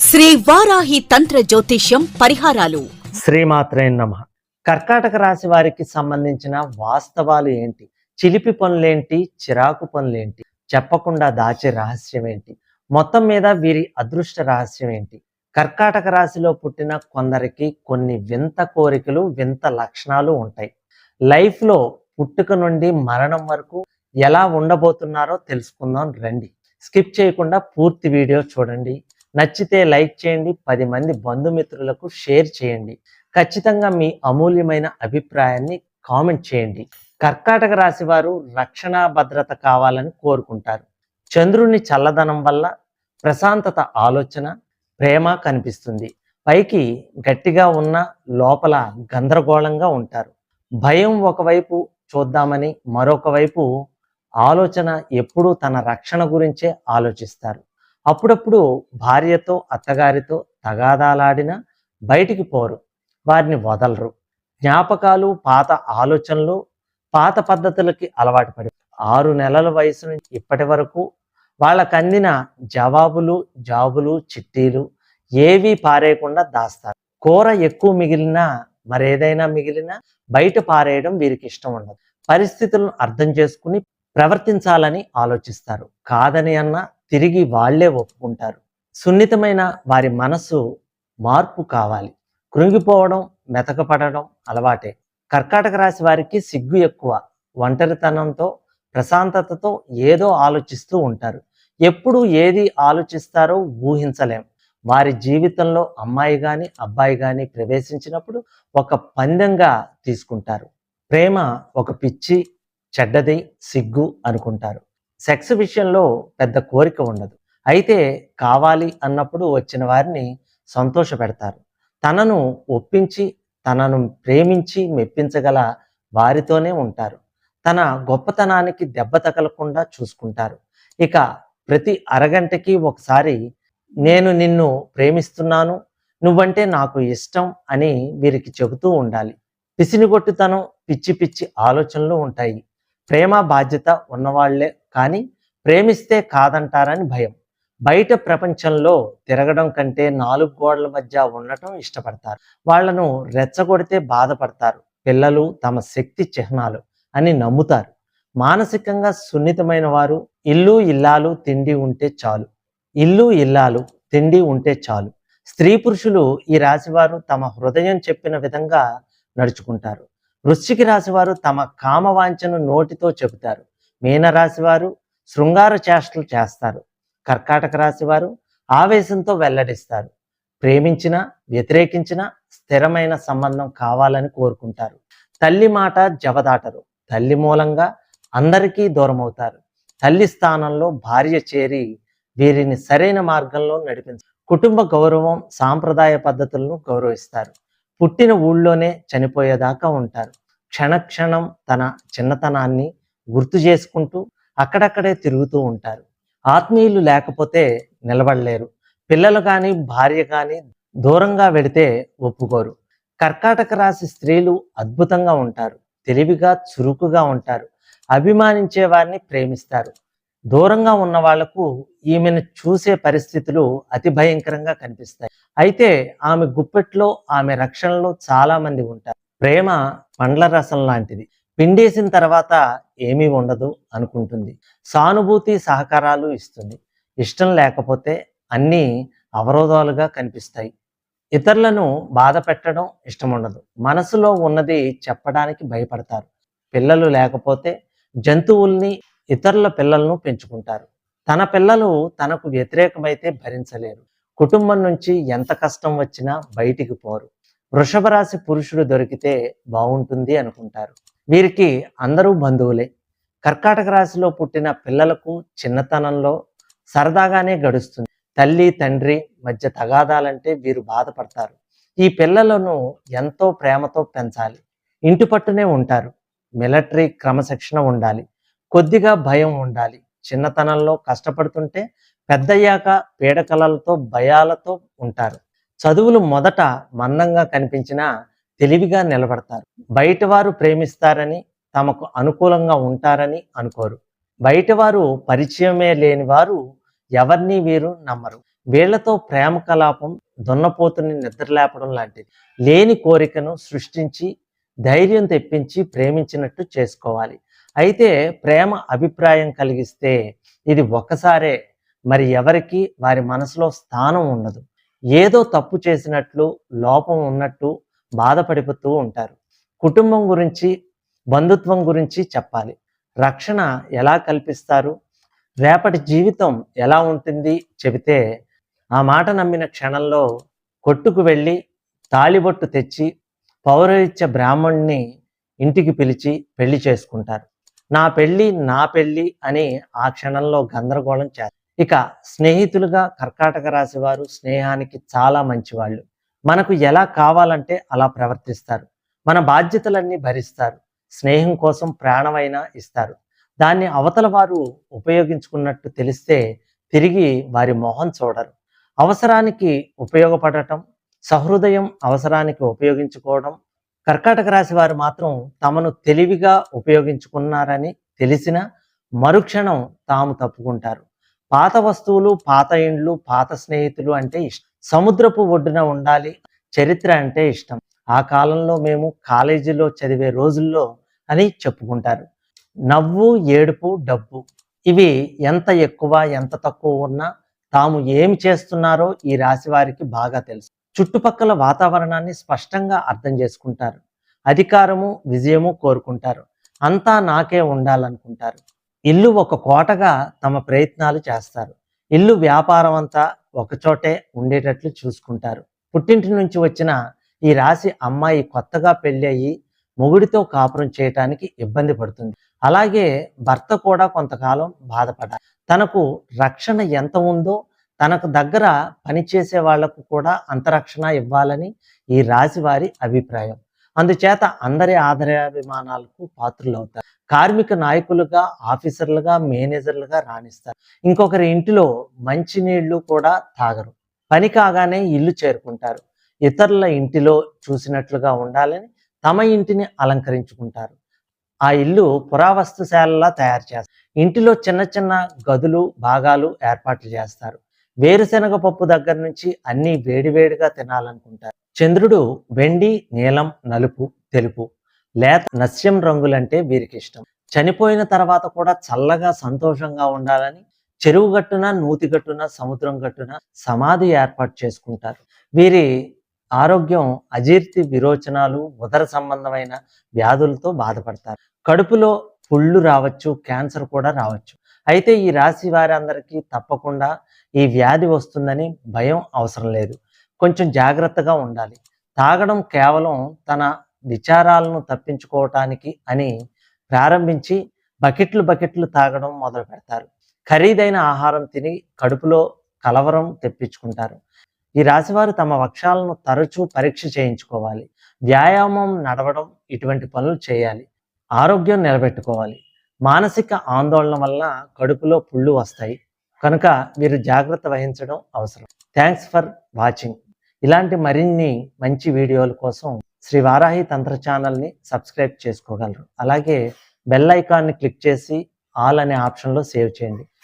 శ్రీ వారాహి తంత్ర జ్యోతిష్యం పరిహారాలు. శ్రీమాత్రే నమ. కర్కాటక రాశి వారికి సంబంధించిన వాస్తవాలు ఏంటి? చిలిపి పనులేంటి? చిరాకు పనులేంటి? చెప్పకుండా దాచే రహస్యం ఏంటి? మొత్తం మీద వీరి అదృష్ట రహస్యం ఏంటి? కర్కాటక రాశిలో పుట్టిన కొందరికి కొన్ని వింత కోరికలు వింత లక్షణాలు ఉంటాయి. లైఫ్లో పుట్టుక నుండి మరణం వరకు ఎలా ఉండబోతున్నారో తెలుసుకుందాం రండి. స్కిప్ చేయకుండా పూర్తి వీడియో చూడండి. నచ్చితే లైక్ చేయండి పది మంది బంధుమిత్రులకు షేర్ చేయండి. ఖచ్చితంగా మీ అమూల్యమైన అభిప్రాయాన్ని కామెంట్ చేయండి. కర్కాటక రాశి వారు రక్షణ భద్రత కావాలని కోరుకుంటారు. చంద్రుని చల్లదనం వల్ల ప్రశాంతత ఆలోచన ప్రేమ కనిపిస్తుంది. పైకి గట్టిగా ఉన్న లోపల గందరగోళంగా ఉంటారు. భయం ఒకవైపు చూద్దామని మరొక వైపు ఆలోచన ఎప్పుడూ తన రక్షణ గురించే ఆలోచిస్తారు. అప్పుడప్పుడు భార్యతో అత్తగారితో తగాదాలాడినా బయటికి పోరు. వారిని వదలరు. జ్ఞాపకాలు పాత ఆలోచనలు పాత పద్ధతులకి అలవాటు పడి ఆరు నెలల వయసు నుంచి ఇప్పటి వరకు వాళ్ళకు అందిన జవాబులు జాబులు చిట్టీలు ఏవీ పారేయకుండా దాస్తారు. కూర ఎక్కువ మిగిలినా మరేదైనా మిగిలినా బయట పారేయడం వీరికి ఇష్టం ఉండదు. పరిస్థితులను అర్థం చేసుకుని ప్రవర్తించాలని ఆలోచిస్తారు. కాదని అన్న తిరిగి వాళ్ళే ఒప్పుకుంటారు. సున్నితమైన వారి మనసు మార్పు కావాలి. కృంగిపోవడం మెతకపడడం అలవాటే. కర్కాటక రాశి వారికి సిగ్గు ఎక్కువ. ఒంటరితనంతో ప్రశాంతతతో ఏదో ఆలోచిస్తూ ఉంటారు. ఎప్పుడు ఏది ఆలోచిస్తారో ఊహించలేం. వారి జీవితంలో అమ్మాయి కానీ అబ్బాయి కానీ ప్రవేశించినప్పుడు ఒక పందెంగా తీసుకుంటారు. ప్రేమ ఒక పిచ్చి చెడ్డది సిగ్గు అనుకుంటారు. సెక్స్ విషయంలో పెద్ద కోరిక ఉండదు. అయితే కావాలి అన్నప్పుడు వచ్చిన వారిని సంతోష పెడతారు తనను ఒప్పించి తనను ప్రేమించి మెప్పించగల వారితోనే ఉంటారు. తన గొప్పతనానికి దెబ్బ తగలకుండా చూసుకుంటారు. ఇక ప్రతి అరగంటకి ఒకసారి నేను నిన్ను ప్రేమిస్తున్నాను నువ్వంటే నాకు ఇష్టం అని వీరికి చెబుతూ ఉండాలి. పిసినిగొట్టుతనం పిచ్చి పిచ్చి ఆలోచనలు ఉంటాయి. ప్రేమ బాధ్యత ఉన్నవాళ్ళే కానీ ప్రేమిస్తే కాదంటారని భయం. బయట ప్రపంచంలో తిరగడం కంటే నాలుగు గోడల మధ్య ఉండటం ఇష్టపడతారు. వాళ్ళను రెచ్చగొడితే బాధపడతారు. పిల్లలు తమ శక్తి చిహ్నాలు అని నమ్ముతారు. మానసికంగా సున్నితమైన వారు ఇల్లు ఇల్లాలు తిండి ఉంటే చాలు. ఇల్లు ఇల్లాలు తిండి ఉంటే చాలు. స్త్రీ పురుషులు ఈ రాశివారు తమ హృదయం చెప్పిన విధంగా నడుచుకుంటారు. వృశ్చికి రాశివారు తమ కామవాంఛను నోటితో చెబుతారు. మీనరాశి వారు శృంగార చేష్టలు చేస్తారు. కర్కాటక రాశి వారు ఆవేశంతో వెల్లడిస్తారు. ప్రేమించిన వ్యతిరేకించిన స్థిరమైన సంబంధం కావాలని కోరుకుంటారు. తల్లి మాట జవదాటరు. తల్లి మూలంగా అందరికీ దూరం అవుతారు తల్లి స్థానంలో భార్య చేరి వీరిని సరైన మార్గంలో నడిపించ కుటుంబ గౌరవం సాంప్రదాయ పద్ధతులను గౌరవిస్తారు. పుట్టిన ఊళ్ళోనే చనిపోయేదాకా ఉంటారు. క్షణక్షణం తన చిన్నతనాన్ని గుర్తు చేసుకుంటూ అక్కడక్కడే తిరుగుతూ ఉంటారు. ఆత్మీయులు లేకపోతే నిలబడలేరు. పిల్లలు కానీ భార్య కానీ దూరంగా వెడితే ఒప్పుకోరు. కర్కాటక రాశి స్త్రీలు అద్భుతంగా ఉంటారు. తెలివిగా చురుకుగా ఉంటారు. అభిమానించే వారిని ప్రేమిస్తారు. దూరంగా ఉన్న వాళ్ళకు ఈమెను చూసే పరిస్థితులు అతి భయంకరంగా కనిపిస్తాయి. అయితే ఆమె గుప్పెట్లో ఆమె రక్షణలో చాలా మంది ఉంటారు. ప్రేమ పండ్ల రసం లాంటిది. పిండేసిన తర్వాత ఏమీ ఉండదు అనుకుంటుంది. సానుభూతి సహకారాలు ఇస్తుంది. ఇష్టం లేకపోతే అన్నీ అవరోధాలుగా కనిపిస్తాయి. ఇతరులను బాధ పెట్టడం ఇష్టం ఉండదు మనసులో ఉన్నది చెప్పడానికి భయపడతారు. పిల్లలు లేకపోతే జంతువుల్ని ఇతరుల పిల్లలను పెంచుకుంటారు. తన పిల్లలు తనకు వ్యతిరేకమైతే భరించలేరు. కుటుంబం నుంచి ఎంత కష్టం వచ్చినా బయటికి పోరు. వృషభ రాశి పురుషుడు దొరికితే బాగుంటుంది అనుకుంటారు. వీరికి అందరూ బంధువులే. కర్కాటక రాశిలో పుట్టిన పిల్లలకు చిన్నతనంలో సరదాగానే గడుస్తుంది. తల్లి తండ్రి మధ్య తగాదాలంటే వీరు బాధపడతారు. ఈ పిల్లలను ఎంతో ప్రేమతో పెంచాలి. ఇంటి పట్టునే ఉంటారు. మిలిటరీ క్రమశిక్షణ ఉండాలి. కొద్దిగా భయం ఉండాలి. చిన్నతనంలో కష్టపడుతుంటే పెద్దయ్యాక పీడకలలతో భయాలతో ఉంటారు. చదువులు మొదట మందంగా కనిపించినా తెలివిగా నిలబడతారు. బయటవారు ప్రేమిస్తారని తమకు అనుకూలంగా ఉంటారని అనుకోరు. బయటవారు పరిచయమే లేని వారు ఎవరిని వీరు నమ్మరు. వీళ్ళతో ప్రేమ కలాపం దున్నపోతుని నిద్రలేపడం లాంటిది. లేని కోరికను సృష్టించి ధైర్యం తెప్పించి ప్రేమించినట్టు చేసుకోవాలి. అయితే ప్రేమ అభిప్రాయం కలిగిస్తే ఇది ఒక్కసారే మరి ఎవరికి? వారి మనసులో స్థానం ఉండదు. ఏదో తప్పు చేసినట్లు లోపం ఉన్నట్టు బాధపడిపోతూ ఉంటారు. కుటుంబం గురించి బంధుత్వం గురించి చెప్పాలి. రక్షణ ఎలా కల్పిస్తారు? రేపటి జీవితం ఎలా ఉంటుంది? చెబితే ఆ మాట నమ్మిన క్షణంలో కొట్టుకు వెళ్ళి తాళిబొట్టు తెచ్చి పౌరహిత్య బ్రాహ్మణ్ణి ఇంటికి పిలిచి పెళ్ళి చేసుకుంటారు. నా పెళ్ళి నా పెళ్ళి అని ఆ క్షణంలో గందరగోళం చేస్తారు. ఇక స్నేహితులుగా కర్కాటక రాశి వారు స్నేహానికి చాలా మంచివాళ్ళు. మనకు ఎలా కావాలంటే అలా ప్రవర్తిస్తారు. మన బాధ్యతలన్నీ భరిస్తారు. స్నేహం కోసం ప్రాణమైనా ఇస్తారు. దాన్ని అవతల వారు ఉపయోగించుకున్నట్టు తెలిస్తే తిరిగి వారి మొహం చూడరు. అవసరానికి ఉపయోగపడటం సహృదయం అవసరానికి ఉపయోగించుకోవడం కర్కాటక రాశి వారు మాత్రం తమను తెలివిగా ఉపయోగించుకున్నారని తెలిసిన మరుక్షణం తాము తప్పుకుంటారు. పాత వస్తువులు పాత ఇండ్లు పాత స్నేహితులు అంటే ఇష్టం. సముద్రపు ఒడ్డున ఉండాలి. చరిత్ర అంటే ఇష్టం. ఆ కాలంలో మేము కాలేజీలో చదివే రోజుల్లో అని చెప్పుకుంటారు. నవ్వు ఏడుపు డబ్బు ఇవి ఎంత ఎక్కువ ఎంత తక్కువ ఉన్నా తాము ఏమి చేస్తున్నారో ఈ రాశి వారికి బాగా తెలుసు. చుట్టుపక్కల వాతావరణాన్ని స్పష్టంగా అర్థం చేసుకుంటారు. అధికారము విజయము కోరుకుంటారు. అంతా నాకే ఉండాలనుకుంటారు. ఇల్లు ఒక కోటగా తమ ప్రయత్నాలు చేస్తారు. ఇల్లు వ్యాపారం అంతా ఒకచోటే ఉండేటట్లు చూసుకుంటారు. పుట్టింటి నుంచి వచ్చిన ఈ రాశి అమ్మాయి కొత్తగా పెళ్ళి అయ్యి మొగుడితో కాపురం చేయటానికి ఇబ్బంది పడుతుంది. అలాగే భర్త కూడా కొంతకాలం బాధపడాలి. తనకు రక్షణ ఎంత ఉందో తనకు దగ్గర పనిచేసే వాళ్ళకు కూడా అంతరక్షణ ఇవ్వాలని ఈ రాశి వారి అభిప్రాయం. అందుచేత అందరి ఆదరాభిమానాలకు పాత్రులవుతారు. కార్మిక నాయకులుగా ఆఫీసర్లుగా మేనేజర్లుగా రాణిస్తారు. ఇంకొకరి ఇంటిలో మంచినీళ్ళు కూడా తాగరు. పని కాగానే ఇల్లు చేరుకుంటారు. ఇతరుల ఇంటిలో చూసినట్లుగా ఉండాలని తమ ఇంటిని అలంకరించుకుంటారు. ఆ ఇల్లు పురావస్తుశాలలా తయారు చేస్తారు. ఇంటిలో చిన్న చిన్న గదులు భాగాలు ఏర్పాట్లు చేస్తారు. వేరుశనగ పప్పు దగ్గర నుంచి అన్ని వేడివేడిగా తినాలనుకుంటారు. చంద్రుడు వెండి నీలం నలుపు తెలుపు లేత నస్యం రంగులంటే వీరికి ఇష్టం. చనిపోయిన తర్వాత కూడా చల్లగా సంతోషంగా ఉండాలని చెరువు గట్టున నూతి గట్టున సముద్రం గట్టున సమాధి ఏర్పాటు చేసుకుంటారు. వీరి ఆరోగ్యం అజీర్తి విరోచనాలు ఉదర సంబంధమైన వ్యాధులతో బాధపడతారు. కడుపులో పుళ్ళు రావచ్చు క్యాన్సర్ కూడా రావచ్చు. అయితే ఈ రాశి వారందరికీ తప్పకుండా ఈ వ్యాధి వస్తుందని భయం అవసరం లేదు. కొంచెం జాగ్రత్తగా ఉండాలి. తాగడం కేవలం తన విచారాలను తప్పించుకోవటానికి అని ప్రారంభించి బకెట్లు బకెట్లు తాగడం మొదలు పెడతారు. ఖరీదైన ఆహారం తిని కడుపులో కలవరం తెప్పించుకుంటారు. ఈ రాశివారు తమ వక్షాలను తరచూ పరీక్ష చేయించుకోవాలి. వ్యాయామం నడవడం ఇటువంటి పనులు చేయాలి. ఆరోగ్యం నిలబెట్టుకోవాలి. మానసిక ఆందోళన వల్ల కడుపులో పుళ్ళు వస్తాయి. కనుక వీరు జాగ్రత్త వహించడం అవసరం. Thanks for watching. ఇలాంటి మరిన్ని మంచి వీడియోల కోసం శ్రీ వారాహి తంత్ర ఛానల్ని సబ్స్క్రైబ్ చేసుకోగలరు. అలాగే బెల్ ఐకాన్ని క్లిక్ చేసి ఆల్ అనే ఆప్షన్లో సేవ్ చేయండి.